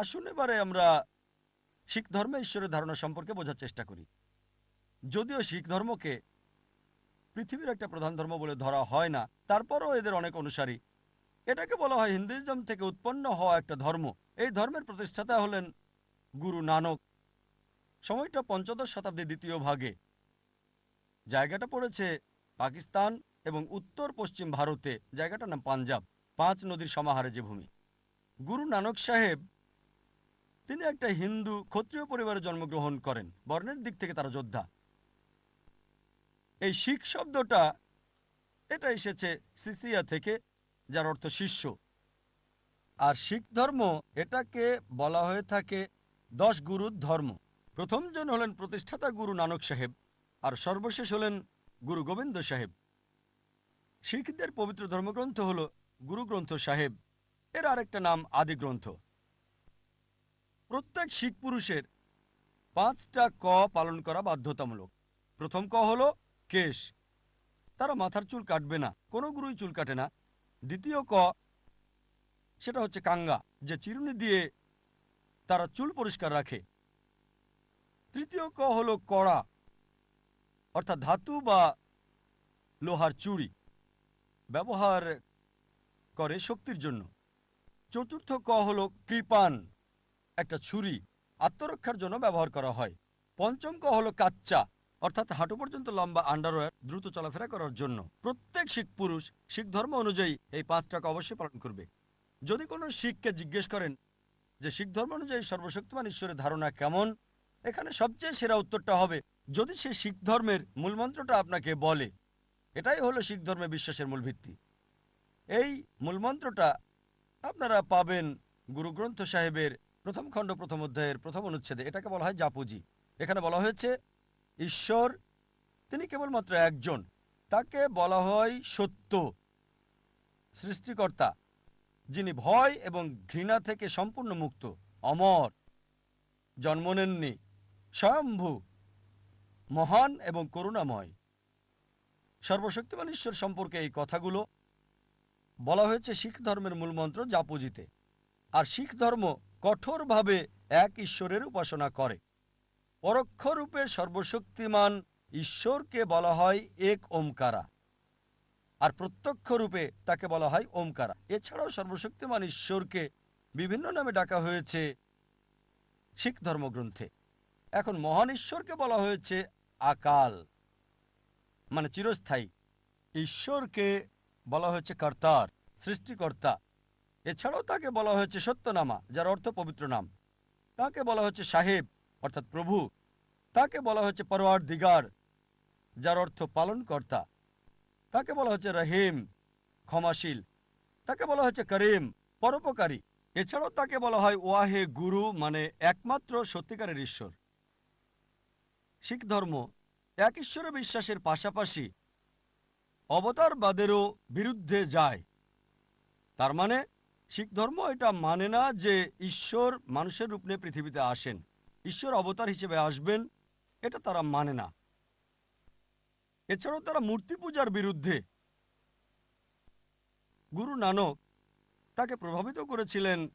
আসুন এবারে আমরা শিখ ধর্মে ঈশ্বরের ধারণা সম্পর্কে বোঝার চেষ্টা করি। যদিও শিখ ধর্মকে পৃথিবীর একটা প্রধান ধর্ম বলে ধরা হয় না, তারপরও এদের অনেক অনুসারী। এটাকে বলা হয় হিন্দুইজম থেকে উৎপন্ন হওয়া একটা ধর্ম। এই ধর্মের প্রতিষ্ঠাতা হলেন গুরু নানক। সময়টা পঞ্চদশ শতাব্দীর দ্বিতীয় ভাগে। জায়গাটা পড়েছে পাকিস্তান এবং উত্তর পশ্চিম ভারতে। জায়গাটার নাম পাঞ্জাব। পাঁচ নদীর সমাহারে যে ভূমি। গুরু নানক সাহেব তিনি একটা হিন্দু ক্ষত্রিয় পরিবারে জন্মগ্রহণ করেন। বর্ণের দিক থেকে তারা যোদ্ধা। এই শিখ শব্দটা, এটা এসেছে সিসিয়া থেকে, যার অর্থ শিষ্য। আর শিখ ধর্ম, এটাকে বলা হয়ে থাকে দশ গুরুর ধর্ম। প্রথমজন হলেন প্রতিষ্ঠাতা গুরু নানক সাহেব, আর সর্বশেষ হলেন গুরু গোবিন্দ সাহেব। শিখদের পবিত্র ধর্মগ্রন্থ হল গুরুগ্রন্থ সাহেব। এর আরেকটা নাম আদি গ্রন্থ প্রত্যেক শিখ পুরুষের পাঁচটা ক পালন করা বাধ্যতামূলক। প্রথম ক হলো কেশ। তারা মাথার চুল কাটবে না, কোনো গুরুই চুল কাটে না। দ্বিতীয় ক, সেটা হচ্ছে কাঙ্গা, যে চিরুনি দিয়ে তারা চুল পরিষ্কার রাখে। তৃতীয় ক হলো কড়া, অর্থাৎ ধাতু বা লোহার চুড়ি, ব্যবহার করে শক্তির জন্য। চতুর্থ ক হলো কৃপান। একটা ছুরি আত্মরক্ষার জন্য ব্যবহার করা হয়। পঞ্চম ক হলো কাচ্চা, অর্থাৎ হাঁটু পর্যন্ত লম্বা আন্ডারওয়্যার দ্রুত চলাফেরা করার জন্য। প্রত্যেক শিখ পুরুষ, শিখ ধর্ম অনুযায়ী এই পাঁচটাকে অবশ্যই পালন করবে। যদি কোনো শিখকে জিজ্ঞেস করেন যে, শিখ ধর্ম অনুযায়ী সর্বশক্তিমান ঈশ্বরের ধারণা কেমন? এখানে সবচেয়ে সেরা উত্তরটা হবে, যদি সে শিখ ধর্মের মূলমন্ত্রটা আপনাকে বলে, এটাই হলো শিখ ধর্মে বিশ্বাসের মূল ভিত্তি। এই মূলমন্ত্রটা আপনারা পাবেন গুরুগ্রন্থ সাহেবের প্রথম খণ্ড, প্রথম অধ্যায়ের প্রথম অনুচ্ছেদে এটাকে বলা হয় জাপুজি। এখানে বলা হয়েছে, ঈশ্বর, তিনি কেবলমাত্র একজন, তাকে বলা হয় সত্য সৃষ্টিকর্তা, যিনি ভয় এবং ঘৃণা থেকে সম্পূর্ণ মুক্ত, অমর, জন্ম নেননি, স্বয়ম্ভু, মহান এবং করুণাময়। সর্বশক্তিমান ঈশ্বর সম্পর্কে এই কথাগুলো বলা হয়েছে শিখ ধর্মের মূলমন্ত্র জাপুজিতে। আর শিখ ধর্ম কঠোরভাবে এক ঈশ্বরের উপাসনা করে। পরোক্ষরূপে সর্বশক্তিমান ঈশ্বরকে বলা হয় এক ওমকারা আর প্রত্যক্ষ রূপে তাকে বলা হয় ওমকারা। এছাড়াও সর্বশক্তিমান ঈশ্বরকে বিভিন্ন নামে ডাকা হয়েছে শিখ ধর্মগ্রন্থে। এখন মহান ঈশ্বরকে বলা হয়েছে আকাল মানে চিরস্থায়ী। ঈশ্বরকে বলা হয়েছে কর্তার, সৃষ্টিকর্তা। এছাড়াও তাকে বলা হয়েছে সত্যনামা, যার অর্থ পবিত্র নাম। তাকে বলা হচ্ছে সাহেব, অর্থাৎ প্রভু। তাকে বলা হচ্ছে পরোয়ার দিগার যার অর্থ পালনকর্তা। তাকে বলা হচ্ছে রহিম, ক্ষমাশীল। তাকে বলা হচ্ছে করিম, পরোপকারী। এছাড়াও তাকে বলা হয় ওয়াহে গুরু মানে একমাত্র সত্যিকারের ঈশ্বর। শিখ ধর্ম এক ঈশ্বরে বিশ্বাসের পাশাপাশি অবতারবাদেরও বিরুদ্ধে যায়। তার মানে শিখ ধর্ম এটা মানে না যে ঈশ্বর মানুষের রূপ নিয়ে পৃথিবীতে আসেন। ঈশ্বর অবতার হিসেবে আসবেন, এটা তারা মানে না। এছাড়াও তারা মূর্তি পূজার বিরুদ্ধে গুরু নানক তাকে প্রভাবিত করেছিলেন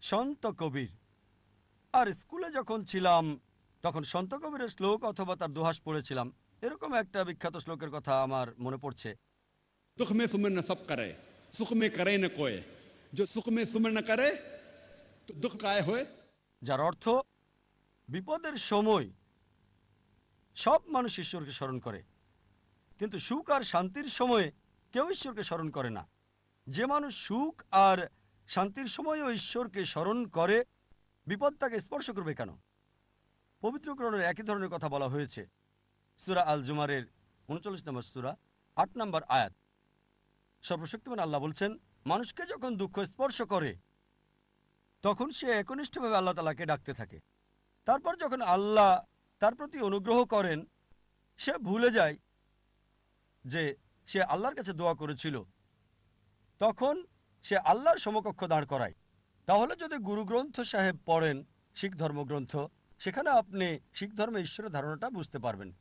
সন্ত কবির। আর স্কুলে যখন ছিলাম, তখন সন্ত কবিরের শ্লোক অথবা তার দোহাস পড়েছিলাম। এরকম একটা বিখ্যাত শ্লোকের কথা আমার মনে পড়ছে। दुख में सुमन न सब करे सुख में करे न कोय जो सुख में सुमन न करे तो दुख काय होए যার অর্থ বিপদের সময় সব মানুষ ঈশ্বরকে স্মরণ করে কিন্তু সুখ আর শান্তির সময়ে কেউ ঈশ্বরকে স্মরণ করে না যে মানুষ সুখ আর শান্তির সময়ও ঈশ্বরকে স্মরণ করে বিপদ তাকে স্পর্শ করবে কেন পবিত্রকরণের একই ধরনের কথা বলা হয়েছে সুরা আল জুমারের উনচল্লিশ নম্বর সুরা আট নম্বর আয়াত সর্বশক্তিমান আল্লাহ বলছেন, মানুষকে যখন দুঃখ স্পর্শ করে, তখন সে একনিষ্ঠভাবে আল্লাহ তালাকে ডাকতে থাকে। তারপর যখন আল্লাহ তার প্রতি অনুগ্রহ করেন, সে ভুলে যায় যে সে আল্লাহর কাছে দোয়া করেছিল। তখন সে আল্লাহর সমকক্ষ দাঁড় করায়। তাহলে যদি গুরুগ্রন্থ সাহেব পড়েন শিখ ধর্মগ্রন্থ, সেখানে আপনি শিখ ধর্মে ঈশ্বরের ধারণাটা বুঝতে পারবেন।